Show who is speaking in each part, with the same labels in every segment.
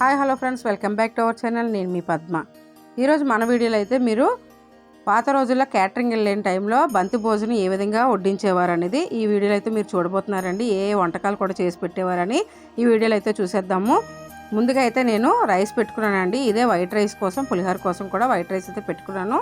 Speaker 1: Hi hello friends welcome back to our channel నేను మీ పద్మ. ఈరోజు మన వీడియోలో అయితే మీరు పాత రోజుల్లో క్యాటరింగ్ వెళ్ళిన టైంలో బంతి భోజనం ఏ విధంగా వడ్డించేవారు అనేది ఈ వీడియోలో అయితే మీరు చూడబోతున్నారండి. ఏ ఏ వంటకాలు కూడా చేసి పెట్టేవారని ఈ వీడియోలో అయితే చూసేద్దాము. ముందుగా అయితే నేను రైస్ పెట్టుకున్నానండి. ఇదే వైట్ రైస్ కోసం పులిహోర కోసం కూడా వైట్ రైస్ అయితే పెట్టుకున్నాను.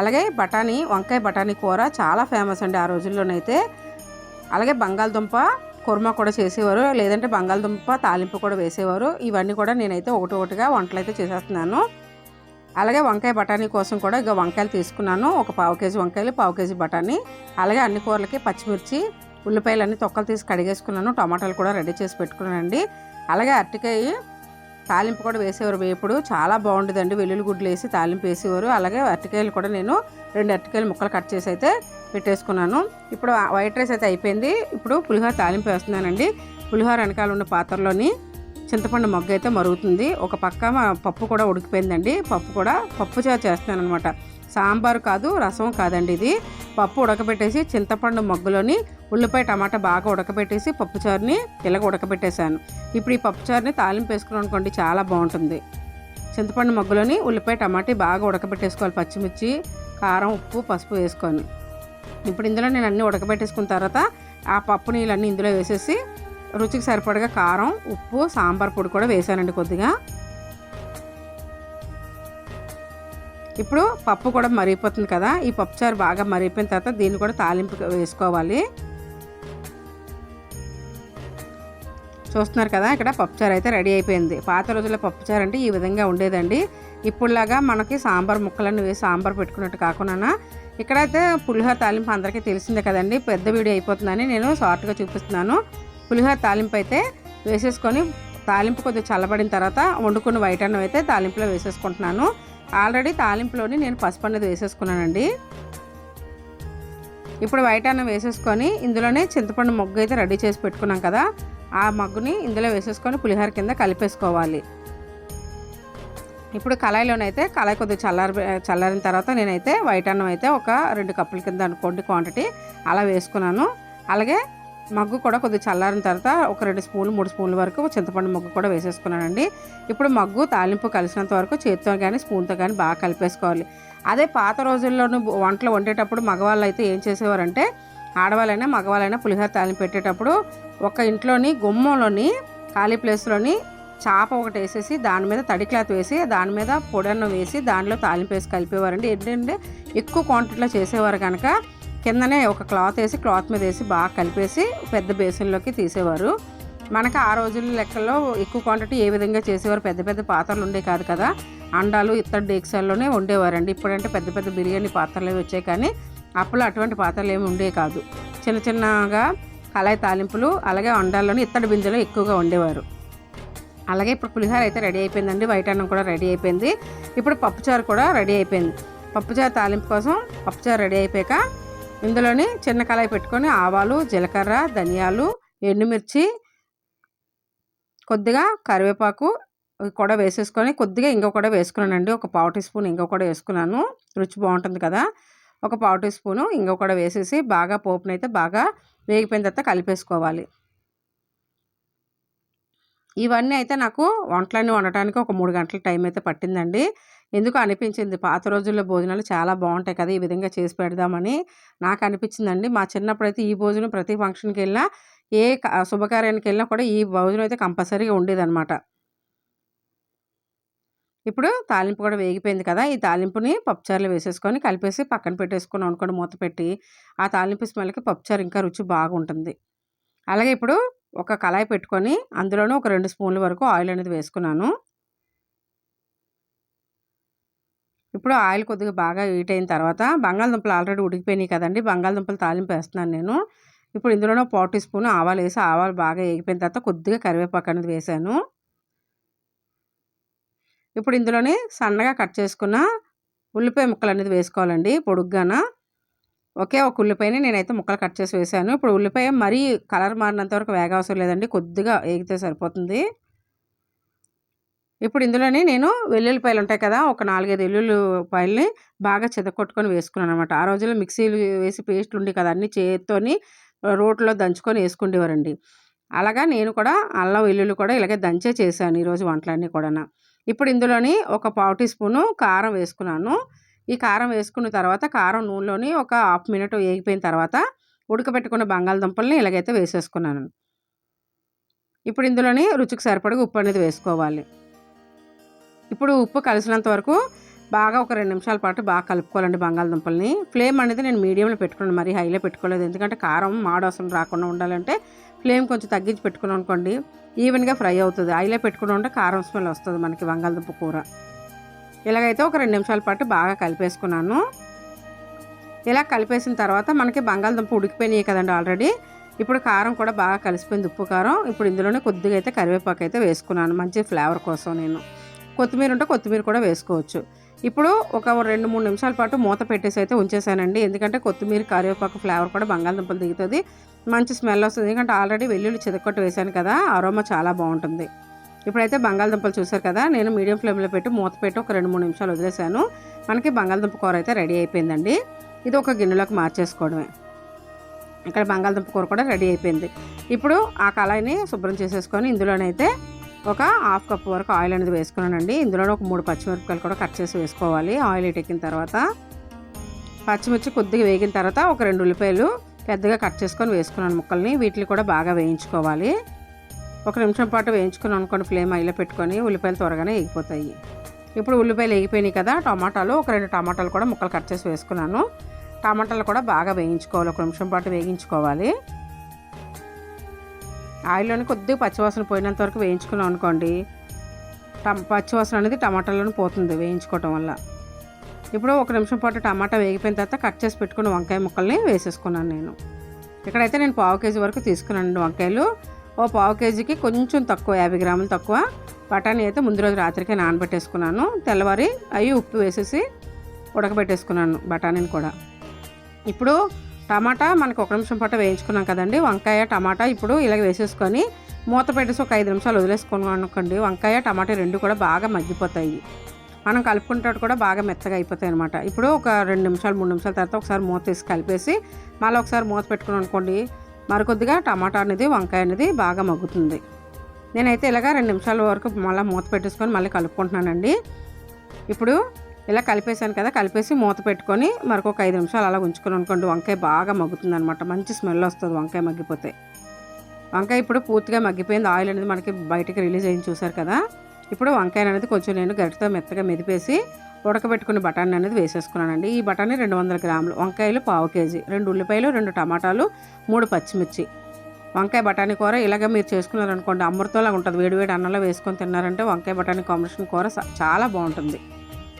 Speaker 1: అలాగే బఠానీ వంకాయ బఠానీ కూర చాలా ఫేమస్ అండి ఆ రోజుల్లోనైతే. అలాగే బంగాళదుంప కుర్మా కూడా చేసేవారు లేదంటే బంగాళదుంప తాలింపు కూడా వేసేవారు. ఇవన్నీ కూడా నేనైతే ఒకటి ఒకటిగా వంటలు అయితే చేసేస్తున్నాను. అలాగే వంకాయ బఠానీ కోసం కూడా ఇక వంకాయలు తీసుకున్నాను. ఒక పావు కేజీ వంకాయలు పావు కేజీ బఠానీ. అలాగే అన్ని కూరలకి పచ్చిమిర్చి ఉల్లిపాయలు అన్ని తొక్కలు తీసి కడిగేసుకున్నాను. టమాటాలు కూడా రెడీ చేసి పెట్టుకున్నానండి. అలాగే అరటికాయ తాలింపు కూడా వేసేవారు. వేపుడు చాలా బాగుంటుందండి వెల్లుల్లి గుడ్లు వేసి తాలింపు వేసేవారు. అలాగే అరటికాయలు కూడా నేను రెండు అరటికాయలు ముక్కలు కట్ చేసి అయితే పెట్టేసుకున్నాను. ఇప్పుడు వైట్ రైస్ అయితే అయిపోయింది. ఇప్పుడు పులిహోర తాలింపు వేస్తున్నానండి. పులిహోర వెనకాల ఉన్న పాత్రలోని చింతపండు మొగ్గ అయితే మరుగుతుంది. ఒక పక్క పప్పు కూడా ఉడికిపోయిందండి. పప్పు కూడా పప్పు చేస్తున్నాను అనమాట సాంబారు కాదు రసం కాదండి ఇది. పప్పు ఉడకబెట్టేసి చింతపండు మగ్గులోని ఉల్లిపాయ టమాటా బాగా ఉడకబెట్టేసి పప్పుచారుని ఇలాగ ఉడకబెట్టేశాను. ఇప్పుడు ఈ పప్పుచారుని తాలింపు వేసుకున్నాం అనుకోండి చాలా బాగుంటుంది. చింతపండు మగ్గులోని ఉల్లిపాయ టమాటా బాగా ఉడకబెట్టేసుకోవాలి. పచ్చిమిర్చి కారం ఉప్పు పసుపు వేసుకొని. ఇప్పుడు ఇందులో నేను అన్నీ ఉడకబెట్టేసుకున్న తర్వాత ఆ పప్పు నీళ్ళన్నీ ఇందులో వేసేసి రుచికి సరిపడగా కారం ఉప్పు సాంబార్ పొడి కూడా వేసానండి కొద్దిగా. ఇప్పుడు పప్పు కూడా మరిగిపోతుంది కదా ఈ పప్పుచారు బాగా మరిగిపోయిన తర్వాత దీన్ని కూడా తాలింపు వేసుకోవాలి. చూస్తున్నారు కదా ఇక్కడ పప్పుచారు అయితే రెడీ అయిపోయింది. పాత రోజుల్లో పప్పుచారు అంటే ఈ విధంగా ఉండేదండి. ఇప్పుడులాగా మనకి సాంబార్ ముక్కలన్నీ వేసి సాంబార్ పెట్టుకున్నట్టు కాకుండా ఇక్కడైతే పులిహోర తాలింపు అందరికీ తెలిసిందే కదండి పెద్ద వీడియో అయిపోతుందని నేను షార్ట్గా చూపిస్తున్నాను. పులిహోర తాలింపు అయితే వేసేసుకొని తాలింపు కొద్దిగా చల్లబడిన తర్వాత వండుకున్న వైట్ అన్నం అయితే తాలింపులో వేసేసుకుంటున్నాను. ఆల్రెడీ తాలింపులోని నేను పసుపు అనేది వేసేసుకున్నానండి. ఇప్పుడు వైట్ అన్నం వేసేసుకొని ఇందులోనే చింతపండు మొగ్గు అయితే రెడీ చేసి పెట్టుకున్నాం కదా. ఆ మగ్గుని ఇందులో వేసేసుకొని పులిహోర కింద కలిపేసుకోవాలి. ఇప్పుడు కళాయిలోనైతే కళాయి కొద్దిగా చల్లారి చల్లారిన తర్వాత నేనైతే వైట్ అన్నం అయితే ఒక రెండు కప్పుల కింద అనుకోండి క్వాంటిటీ అలా వేసుకున్నాను. అలాగే మగ్గు కూడా కొద్దిగా చల్లారిన తర్వాత ఒక రెండు స్పూన్లు మూడు స్పూన్ల వరకు చింతపండు మగ్గు కూడా వేసేసుకున్నానండి. ఇప్పుడు మగ్గు తాలింపు కలిసినంత వరకు చేతితో కానీ స్పూన్తో కానీ బాగా కలిపేసుకోవాలి. అదే పాత రోజుల్లోనూ వంటలు వండేటప్పుడు మగవాళ్ళు అయితే ఏం చేసేవారంటే ఆడవాళ్ళైనా మగవాళ్ళైనా పులిహోర తాలింపు పెట్టేటప్పుడు ఒక ఇంట్లోని గుమ్మంలోని ఖాళీ ప్లేస్లోని చాప ఒకటి వేసేసి దాని మీద తడి క్లాత్ వేసి దాని మీద పొడన్నం వేసి దానిలో తాలింపు వేసి కలిపేవారండి. ఏంటంటే ఎక్కువ క్వాంటిటీలో చేసేవారు కనుక కిందనే ఒక క్లాత్ వేసి క్లాత్ మీద వేసి బాగా కలిపేసి పెద్ద బేసిన్లోకి తీసేవారు. మనకు ఆ రోజుల లెక్కల్లో ఎక్కువ క్వాంటిటీ ఏ విధంగా చేసేవారు? పెద్ద పెద్ద పాత్రలు ఉండే కాదు కదా. అండాలు ఇత్తడి డేక్సాల్లోనే ఉండేవారండి. ఇప్పుడంటే పెద్ద పెద్ద బిర్యానీ పాత్రలు వచ్చాయి కానీ అప్పుడు అటువంటి పాత్రలు ఏమి ఉండే కాదు. చిన్న చిన్నగా కళాయి తాలింపులు అలాగే అండాల్లోనే ఇత్తడి బిందెలు ఎక్కువగా ఉండేవారు. అలాగే ఇప్పుడు పులిహోర అయితే రెడీ అయిపోయిందండి. వైట్ అన్నం కూడా రెడీ అయిపోయింది. ఇప్పుడు పప్పుచారు కూడా రెడీ అయిపోయింది. పప్పుచారు తాలింపు కోసం పప్పుచారు రెడీ అయిపోయాక ఇందులోని చిన్న కళాయి పెట్టుకొని ఆవాలు జీలకర్ర ధనియాలు ఎండుమిర్చి కొద్దిగా కరివేపాకు కూడా వేసేసుకొని కొద్దిగా ఇంకో కూడా వేసుకున్నానండి. ఒక పావు టీ స్పూన్ ఇంకో కూడా వేసుకున్నాను. రుచి బాగుంటుంది కదా. ఒక పావు టీ స్పూను ఇంకో కూడా వేసేసి బాగా పోపునైతే బాగా వేగిపోయిన తర్వాత కలిపేసుకోవాలి. ఇవన్నీ అయితే నాకు వంటలన్నీ వండటానికి ఒక మూడు గంటల టైం అయితే పట్టిందండి. ఎందుకు అనిపించింది. పాత రోజుల్లో భోజనాలు చాలా బాగుంటాయి కదా! ఈ విధంగా చేసి పెడదామని నాకు అనిపించిందండి. మా చిన్నప్పుడైతే ఈ భోజనం ప్రతి ఫంక్షన్కి వెళ్ళినా ఏ శుభకార్యానికి వెళ్ళినా కూడా ఈ భోజనం అయితే కంపల్సరీగా ఉండేదన్నమాట. ఇప్పుడు తాలింపు కూడా వేగిపోయింది కదా! ఈ తాలింపుని పప్పుచారులు వేసేసుకొని కలిపేసి పక్కన పెట్టేసుకున్నాం అనుకోండి మూత పెట్టి ఆ తాలింపు స్మెల్కి పప్పుచారు ఇంకా రుచి బాగుంటుంది. అలాగే ఇప్పుడు ఒక కళాయి పెట్టుకొని అందులోనూ ఒక రెండు స్పూన్ల వరకు ఆయిల్ అనేది వేసుకున్నాను. ఇప్పుడు ఆయిల్ కొద్దిగా బాగా హీట్ అయిన తర్వాత బంగాళదుంపలు ఆల్రెడీ ఉడికిపోయినాయి కదండి. బంగాళదుంపలు తాలింపు వేస్తున్నాను నేను. ఇప్పుడు ఇందులోనే పావు టీ స్పూన్ ఆవాలు వేసి ఆవాలు బాగా వేగిపోయిన తర్వాత కొద్దిగా కరివేపాకు అనేది వేసాను. ఇప్పుడు ఇందులోనే సన్నగా కట్ చేసుకున్న ఉల్లిపాయ ముక్కలు అనేది వేసుకోవాలండి పొడుగ్గాన. ఒకే ఒక ఉల్లిపాయని నేనైతే ముక్కలు కట్ చేసి వేసాను. ఇప్పుడు ఉల్లిపాయ మరీ కలర్ మారినంత వరకు వేగ అవసరం లేదండి. కొద్దిగా వేగితే సరిపోతుంది. ఇప్పుడు ఇందులోనే నేను వెల్లుల్లిపాయలు ఉంటాయి కదా ఒక నాలుగైదు వెల్లుల్లిపాయలని బాగా చెదకొట్టుకొని వేసుకున్నాను అనమాట ఆ రోజుల్లో మిక్సీలు వేసి పేస్ట్ ఉండి కదా అన్ని చేత్తోని రోట్లో దంచుకొని వేసుకునేవారండి అలాగా నేను కూడా అల్లం వెల్లుల్లి కూడా ఇలాగే దంచే చేశాను ఈరోజు వంటలన్నీ కూడా ఇప్పుడు ఇందులోని ఒక పావు టీ స్పూను కారం వేసుకున్నాను. ఈ కారం వేసుకున్న తర్వాత కారం నూనెలోని ఒక హాఫ్ మినిట్ వేగిపోయిన తర్వాత ఉడకబెట్టుకున్న బంగాళదుంపల్ని ఇలాగైతే వేసేసుకున్నాను. ఇప్పుడు ఇందులోని రుచికి సరిపడగా ఉప్పు అనేది వేసుకోవాలి. ఇప్పుడు ఉప్పు కలిసినంత వరకు బాగా ఒక రెండు నిమిషాల పాటు బాగా కలుపుకోవాలండి బంగాళదుంపల్ని. ఫ్లేమ్ అనేది నేను మీడియంలో పెట్టుకున్నాను మరీ హైలో పెట్టుకోలేదు. ఎందుకంటే కారం మాడవసరం రాకుండా ఉండాలంటే ఫ్లేమ్ కొంచెం తగ్గించి పెట్టుకున్నాం అనుకోండి ఈవెన్గా ఫ్రై అవుతుంది. హైలో పెట్టుకుని ఉంటే కారం స్మెల్ వస్తుంది మనకి బంగాళదుంప కూర. ఇలాగైతే ఒక రెండు నిమిషాల పాటు బాగా కలిపేసుకున్నాను. ఇలా కలిపేసిన తర్వాత మనకి బంగాళదుంప ఉడికిపోయినాయి కదండి ఆల్రెడీ. ఇప్పుడు కారం కూడా బాగా కలిసిపోయింది ఉప్పు కారం. ఇప్పుడు ఇందులోనే కొద్దిగా అయితే కరివేపాకు అయితే వేసుకున్నాను మంచి ఫ్లేవర్ కోసం నేను. కొత్తిమీర ఉంటే కొత్తిమీర కూడా వేసుకోవచ్చు. ఇప్పుడు ఒక రెండు మూడు నిమిషాల పాటు మూత పెట్టేసి అయితే ఉంచేసానండి. ఎందుకంటే కొత్తిమీర కరివేపాకు ఫ్లేవర్ కూడా బంగాళదుంపలు దిగుతుంది. మంచి స్మెల్ వస్తుంది. ఎందుకంటే ఆల్రెడీ వెల్లుల్లి చితకొట్టు వేశాను కదా అరోమా చాలా బాగుంటుంది. ఇప్పుడైతే బంగాళదుంపలు చూసారు కదా నేను మీడియం ఫ్లేమ్లో పెట్టి మూత పెట్టి ఒక రెండు మూడు నిమిషాలు వదిలేసాను మనకి బంగాళదుంప కూర అయితే రెడీ అయిపోయిందండి. ఇది ఒక గిన్నెలోకి మార్చేసుకోవడమే. ఇక్కడ బంగాళదుంప కూర కూడా రెడీ అయిపోయింది. ఇప్పుడు ఆ కళాయిని శుభ్రం చేసేసుకొని ఇందులోనైతే ఒక హాఫ్ కప్ వరకు ఆయిల్ అనేది వేసుకున్నానండి. ఇందులో ఒక మూడు పచ్చిమిరపకాయలు కూడా కట్ చేసి వేసుకోవాలి. ఆయిల్ ఎక్కిన తర్వాత పచ్చిమిర్చి కొద్దిగా వేగిన తర్వాత ఒక రెండు ఉల్లిపాయలు పెద్దగా కట్ చేసుకొని వేసుకున్నాను ముక్కల్ని. వీటిని కూడా బాగా వేయించుకోవాలి. ఒక నిమిషం పాటు వేయించుకుని అనుకోండి ఫ్లేమ్ అయిలో పెట్టుకొని ఉల్లిపాయలు త్వరగానే వేగిపోతాయి. ఇప్పుడు ఉల్లిపాయలు వేగిపోయినాయి కదా టమాటాలు ఒక రెండు టమాటాలు కూడా ముక్కలు కట్ చేసి వేసుకున్నాను. టమాటాలు కూడా బాగా వేయించుకోవాలి. ఒక నిమిషం పాటు వేయించుకోవాలి ఆయిల్లోని కొద్దిగా పచ్చివాసన పోయినంత వరకు వేయించుకున్నాం అనుకోండి టమ పచ్చివాసన అనేది టమాటాలోనే పోతుంది వేయించుకోవటం వల్ల. ఇప్పుడు ఒక నిమిషం పాటు టమాటా వేగిపోయిన తర్వాత కట్ చేసి పెట్టుకున్న వంకాయ ముక్కల్ని వేసేసుకున్నాను నేను. ఇక్కడైతే నేను పావు కేజీ వరకు తీసుకున్నాను వంకాయలు. ఓ పావు కేజీకి కొంచెం తక్కువ యాభై గ్రాములు తక్కువ. బఠానీ అయితే ముందు రోజు రాత్రికే నానబెట్టేసుకున్నాను. తెల్లవారి అవి ఉప్పు వేసేసి ఉడకబెట్టేసుకున్నాను బఠానీని కూడా. ఇప్పుడు టమాటా మనకు ఒక నిమిషం పాటు వేయించుకున్నాం కదండి. వంకాయ టమాటా ఇప్పుడు ఇలాగ వేసేసుకొని మూత పెట్టేసి ఒక ఐదు నిమిషాలు వదిలేసుకోనుకోండి అనుకోండి వంకాయ టమాటా రెండు కూడా బాగా మగ్గిపోతాయి. మనం కలుపుకుంటాడు కూడా బాగా మెత్తగా అయిపోతాయి అనమాట ఇప్పుడు ఒక రెండు నిమిషాలు మూడు నిమిషాల తర్వాత ఒకసారి మూత తీసి కలిపేసి మళ్ళీ ఒకసారి మూత పెట్టుకున్నాం అనుకోండి మరికొద్దిగా టమాటా అనేది వంకాయ అనేది బాగా మగ్గుతుంది. నేనైతే ఇలాగ రెండు నిమిషాల వరకు మళ్ళీ మూత పెట్టేసుకొని మళ్ళీ కలుపుకుంటున్నానండి. ఇప్పుడు ఇలా కలిపేసాను కదా కలిపేసి మూత పెట్టుకొని మరొక ఐదు నిమిషాలు అలా ఉంచుకొని అనుకోండి వంకాయ బాగా మగ్గుతుంది అనమాట మంచి స్మెల్ వస్తుంది వంకాయ మగ్గిపోతే. వంకాయ ఇప్పుడు పూర్తిగా మగ్గిపోయింది. ఆయిల్ అనేది మనకి బయటకి రిలీజ్ అయింది చూసారు కదా. ఇప్పుడు వంకాయ అనేది కొంచెం నేను గరిటతో మెత్తగా మెదిపేసి ఉడకబెట్టుకుని బఠానీ అనేది వేసేసుకున్నానండి. ఈ బఠానీ రెండు వందల గ్రాములు. వంకాయలు పావు కేజీ. రెండు ఉల్లిపాయలు రెండు టమాటాలు మూడు పచ్చిమిర్చి. వంకాయ బఠానీ కూర ఇలాగ మీరు చేసుకున్నారనుకోండి అమృతంలాగా ఉంటుంది. వేడివేడి అన్నంలో వేసుకొని తిన్నారంటే వంకాయ బఠానీ కాంబినేషన్ కూర చాలా బాగుంటుంది.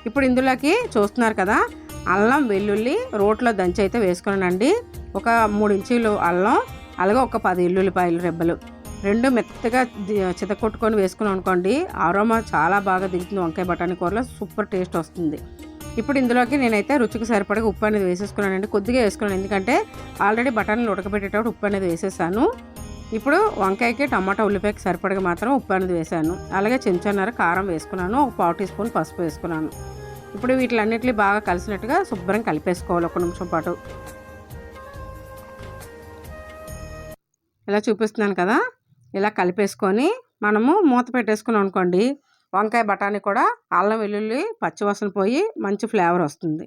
Speaker 1: ఇప్పుడు ఇందులోకి చూస్తున్నారు కదా అల్లం వెల్లుల్లి రోట్లో దంచి అయితే వేసుకున్నానండి. ఒక మూడు ఇంచీలు అల్లం అలాగే ఒక పది ఎల్లుల్లిపాయలు రెబ్బలు. రెండు మెత్తగా చితకొట్టుకొని వేసుకున్నాం అనుకోండి అరోమా చాలా బాగా దిగుతుంది వంకాయ బఠానీ కూరలో సూపర్ టేస్ట్ వస్తుంది. ఇప్పుడు ఇందులోకి నేనైతే రుచికి సరిపడగా ఉప్పు అనేది వేసేసుకున్నానండి. కొద్దిగా వేసుకున్నాను ఎందుకంటే ఆల్రెడీ బఠానీలు ఉడకబెట్టేటప్పుడు ఉప్పు అనేది వేసేసాను. ఇప్పుడు వంకాయకి టమాటా ఉల్లిపాయకి సరిపడగా మాత్రం ఉప్పు అనేది వేసాను. అలాగే చెంచాన్నర కారం వేసుకున్నాను. ఒక పావు టీ స్పూన్ పసుపు వేసుకున్నాను. ఇప్పుడు వీటిలన్నిటిని బాగా కలిసినట్టుగా శుభ్రం కలిపేసుకోవాలి. ఒక నిమిషం పాటు. ఇలా చూపిస్తున్నాను కదా? ఇలా కలిపేసుకొని మనము మూత పెట్టేసుకున్నాం అనుకోండి వంకాయ బఠానీ కూడా అల్లం వెల్లుల్లి పచ్చివాసన పోయి మంచి ఫ్లేవర్ వస్తుంది.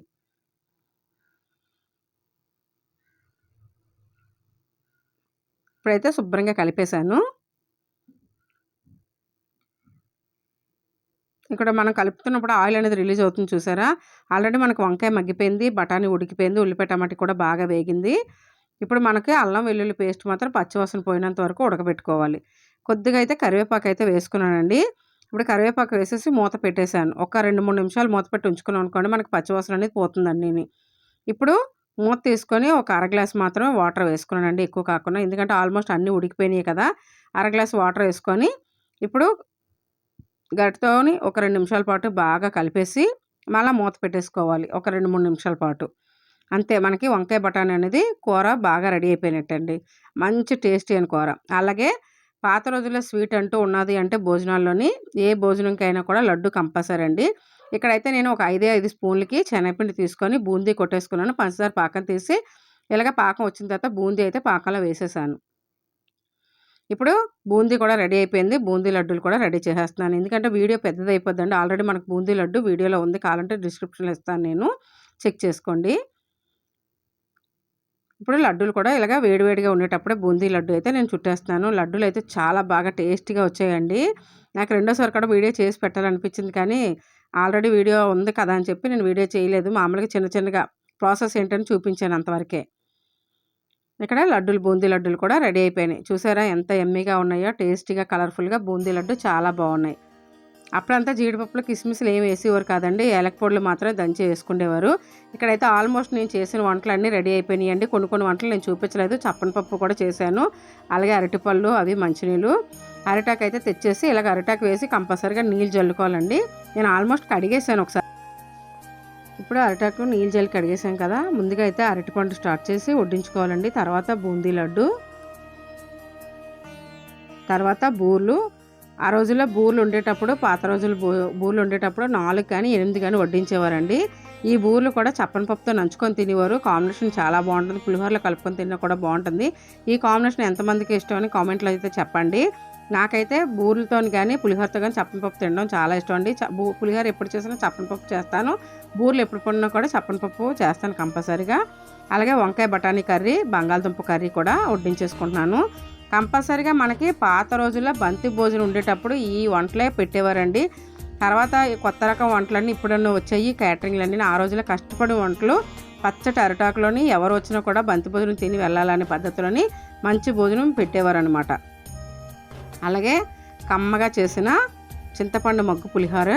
Speaker 1: ఇప్పుడైతే శుభ్రంగా కలిపేశాను. ఇక్కడ మనం కలుపుతున్నప్పుడు ఆయిల్ అనేది రిలీజ్ అవుతుంది చూసారా? ఆల్రెడీ మనకు వంకాయ మగ్గిపోయింది బఠానీ ఉడికిపోయింది ఉల్లిపాయ టమాటా కూడా బాగా వేగింది. ఇప్పుడు మనకి అల్లం వెల్లుల్లి పేస్ట్ మాత్రం పచ్చివాసన పోయినంత వరకు ఉడకబెట్టుకోవాలి. కొద్దిగా అయితే కరివేపాకు అయితే వేసుకున్నానండి. ఇప్పుడు కరివేపాకు వేసేసి మూత పెట్టేశాను. ఒక రెండు మూడు నిమిషాలు మూత పెట్టి ఉంచుకున్నాం అనుకోండి మనకి పచ్చివాసన అనేది పోతుందండి. ఇప్పుడు మూత తీసుకొని ఒక అర గ్లాస్ మాత్రం వాటర్ వేసుకున్నానండి. ఎక్కువ కాకుండా ఎందుకంటే ఆల్మోస్ట్ అన్నీ ఉడికిపోయినాయి కదా. అర గ్లాస్ వాటర్ వేసుకొని ఇప్పుడు గట్టితోని ఒక రెండు నిమిషాల పాటు బాగా కలిపేసి మళ్ళీ మూత పెట్టేసుకోవాలి. ఒక రెండు మూడు నిమిషాల పాటు. అంతే మనకి వంకాయ బఠానీ అనేది కూర బాగా రెడీ అయిపోయినట్టండి. మంచి టేస్టీ అని కూర. అలాగే పాత రోజుల్లో స్వీట్ అంటూ ఉన్నది అంటే భోజనాల్లోని ఏ భోజనంకైనా కూడా లడ్డు కంపల్సరీ అండి. ఇక్కడైతే నేను ఒక ఐదే ఐదు స్పూన్లకి శనగపిండి తీసుకొని బూందీ కొట్టేసుకున్నాను. పంచదార పాకం తీసి ఇలాగ పాకం వచ్చిన తర్వాత బూందీ అయితే పాకంలో వేసేసాను. ఇప్పుడు బూందీ కూడా రెడీ అయిపోయింది. బూందీ లడ్డూలు కూడా రెడీ చేసేస్తున్నాను. ఎందుకంటే వీడియో పెద్దది అయిపోద్దండి. ఆల్రెడీ మనకు బూందీ లడ్డు వీడియోలో ఉంది కావాలంటే డిస్క్రిప్షన్లో ఇస్తాను నేను. చెక్ చేసుకోండి. ఇప్పుడు లడ్డూలు కూడా ఇలాగ వేడివేడిగా ఉండేటప్పుడే బూందీ లడ్డు అయితే నేను చుట్టేస్తున్నాను. లడ్డూలు అయితే చాలా బాగా టేస్టీగా వచ్చాయండి. నాకు రెండోసారి కూడా వీడియో చేసి పెట్టాలనిపించింది కానీ ఆల్రెడీ వీడియో ఉంది కదా అని చెప్పి నేను వీడియో చేయలేదు. మామూలుగా చిన్న చిన్నగా ప్రాసెస్ ఏంటని చూపించాను అంతవరకే. ఇక్కడ లడ్డూలు బూందీ లడ్డూలు కూడా రెడీ అయిపోయినాయి. చూసారా ఎంత ఎమ్మీగా ఉన్నాయో టేస్టీగా కలర్ఫుల్గా బూందీ లడ్డు చాలా బాగున్నాయి. అప్పుడంతా జీడిపప్పులు కిస్మిస్లు ఏమి వేసేవారు కాదండి. ఏలక పొడులు మాత్రమే దంచి వేసుకునేవారు ఇక్కడైతే ఆల్మోస్ట్ నేను చేసిన వంటలు అన్నీ రెడీ అయిపోయినాయండి. కొన్ని కొన్ని వంటలు నేను చూపించలేదు. చప్పని పప్పు కూడా చేశాను. అలాగే అరటిపళ్ళు అవి మంచినీళ్ళు. అరిటాకు అయితే తెచ్చేసి ఇలాగ అరిటాకు వేసి కంపల్సరీగా నీళ్ళు జల్లుకోవాలండి. నేను ఆల్మోస్ట్ కడిగేసాను ఒకసారి. ఇప్పుడు అరిటాకు నీళ్ళు జల్లి కడిగేసాం కదా. ముందుగా అయితే అరటిపండు స్టార్ట్ చేసి వడ్డించుకోవాలండి. తర్వాత బూందీ లడ్డు. తర్వాత బూర్లు. ఆ రోజుల్లో బూర్లు ఉండేటప్పుడు పాత రోజులు బూ బూర్లు ఉండేటప్పుడు నాలుగు కానీ ఎనిమిది కానీ వడ్డించేవారండి. ఈ బూర్లు కూడా చప్పని పప్పుతో నంచుకొని తినేవారు. కాంబినేషన్ చాలా బాగుంటుంది. పులిహోరలో కలుపుకొని తిన్నా కూడా బాగుంటుంది. ఈ కాంబినేషన్ ఎంతమందికి ఇష్టం అని కామెంట్లో అయితే చెప్పండి. నాకైతే బూరెలతో కానీ పులిహోరతో కానీ చప్పని పప్పు తినడం చాలా ఇష్టం అండి. బూ పులిహోర ఎప్పుడు చేసినా చప్పని పప్పు చేస్తాను. బూరెలు ఎప్పుడు పడినా కూడా చప్పని పప్పు చేస్తాను కంపల్సరీగా. అలాగే వంకాయ బఠానీ కర్రీ బంగాళదుంప కర్రీ కూడా వడ్డించేసుకుంటున్నాను. కంపల్సరీగా మనకి పాత రోజుల్లో బంతి భోజనం ఉండేటప్పుడు ఈ వంటలే పెట్టేవారండి. తర్వాత కొత్త రకం వంటలన్నీ ఇప్పుడన్నా వచ్చాయి క్యాటరింగ్లన్నీ ఆ రోజుల్లో కష్టపడి వంటలు పచ్చటి అరటాకులోని ఎవరు వచ్చినా కూడా బంతి భోజనం తిని వెళ్ళాలనే పద్ధతిలోని మంచి భోజనం పెట్టేవారు అనమాట అలాగే కమ్మగా చేసిన చింతపండు మగ్గు పులిహోర.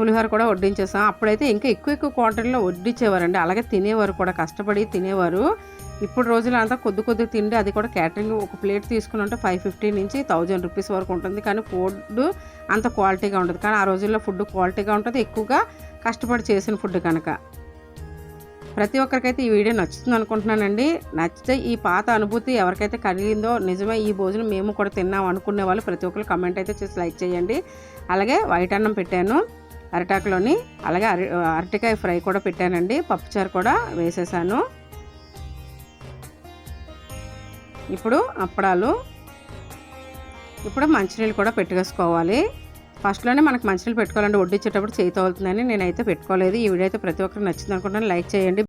Speaker 1: పులిహోర కూడా వడ్డించేసాం. అప్పుడైతే ఇంకా ఎక్కువ ఎక్కువ క్వాంటిటీలో వడ్డించేవారండి. అలాగే తినేవారు కూడా కష్టపడి తినేవారు. ఇప్పుడు రోజులు అంతా కొద్ది కొద్ది తిండి అది కూడా క్యాటరింగ్ ఒక ప్లేట్ తీసుకుని ఉంటే ఫైవ్ ఫిఫ్టీ నుంచి థౌజండ్ రూపీస్ వరకు ఉంటుంది. కానీ ఫుడ్ అంత క్వాలిటీగా ఉంటుంది కానీ ఆ రోజుల్లో ఫుడ్ క్వాలిటీగా ఉంటుంది. ఎక్కువగా కష్టపడి చేసిన ఫుడ్ కనుక. ప్రతి ఒక్కరికైతే ఈ వీడియో నచ్చుతుంది అనుకుంటున్నానండి. నచ్చితే ఈ పాత అనుభూతి ఎవరికైతే కలిగిందో నిజమే ఈ భోజనం మేము కూడా తిన్నాం అనుకునే వాళ్ళు ప్రతి ఒక్కరు కమెంట్ అయితే చేసి లైక్ చేయండి. అలాగే వైట్ అన్నం పెట్టాను అరిటాకులోని. అలాగే అరి అరటికాయ ఫ్రై కూడా పెట్టానండి. పప్పుచారు కూడా వేసేసాను. ఇప్పుడు అప్పడాలు. ఇప్పుడు మంచినీళ్ళు కూడా పెట్టుకేసుకోవాలి. ఫస్ట్లోనే మనకు మంచినీళ్ళు పెట్టుకోవాలంటే వడ్డించేటప్పుడు చేయి తగులుతుందని నేనైతే పెట్టుకోలేదు. ఈ వీడియో అయితే ప్రతి ఒక్కరికి నచ్చింది అనుకుంటాను లైక్ చేయండి.